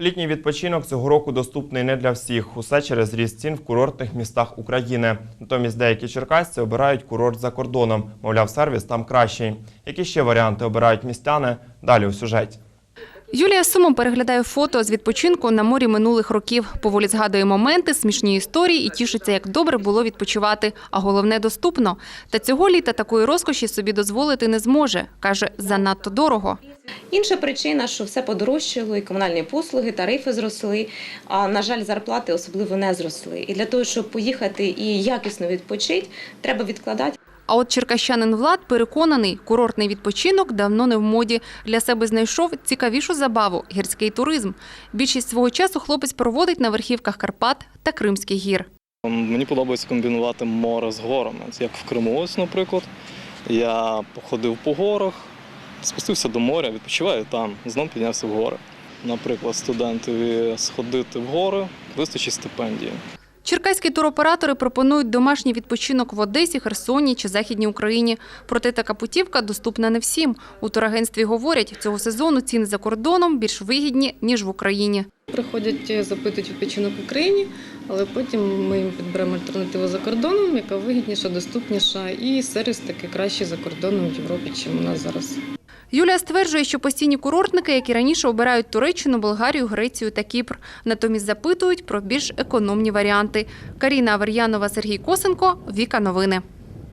Літній відпочинок цього року доступний не для всіх. Усе через ріст цін в курортних містах України. Натомість деякі черкасці обирають курорт за кордоном. Мовляв, сервіс там кращий. Які ще варіанти обирають містяни? Далі у сюжеті. Юлія сумом переглядає фото з відпочинку на морі минулих років. Поволі згадує моменти, смішні історії і тішиться, як добре було відпочивати. А головне доступно. Та цього літа такої розкоші собі дозволити не зможе. каже, занадто дорого. Інша причина, що все подорожчало, і комунальні послуги, тарифи зросли. А на жаль, зарплати особливо не зросли. І для того, щоб поїхати і якісно відпочити, треба відкладати. А от черкащанин Влад переконаний, курортний відпочинок давно не в моді. Для себе знайшов цікавішу забаву – гірський туризм. Більшість свого часу хлопець проводить на верхівках Карпат та Кримських гір. Мені подобається комбінувати море з горами. Як в Криму, ось, наприклад. Я походив по горах, спустився до моря, відпочиваю там, знов піднявся в гори. Наприклад, студентові сходити в гори вистачить стипендії. Черкаські туроператори пропонують домашній відпочинок в Одесі, Херсоні чи Західній Україні. Проте така путівка доступна не всім. У турагентстві говорять, цього сезону ціни за кордоном більш вигідні, ніж в Україні. Приходять, е, запитують відпочинок в Україні, але потім ми їм підберемо альтернативу за кордоном, яка вигідніша, доступніша, і сервіс таки кращий за кордоном в Європі, чим у нас зараз. Юлія стверджує, що постійні курортники, які раніше, обирають Туреччину, Болгарію, Грецію та Кіпр. Натомість запитують про більш економні варіанти. Каріна Авер'янова, Сергій Косенко, Віка Новини.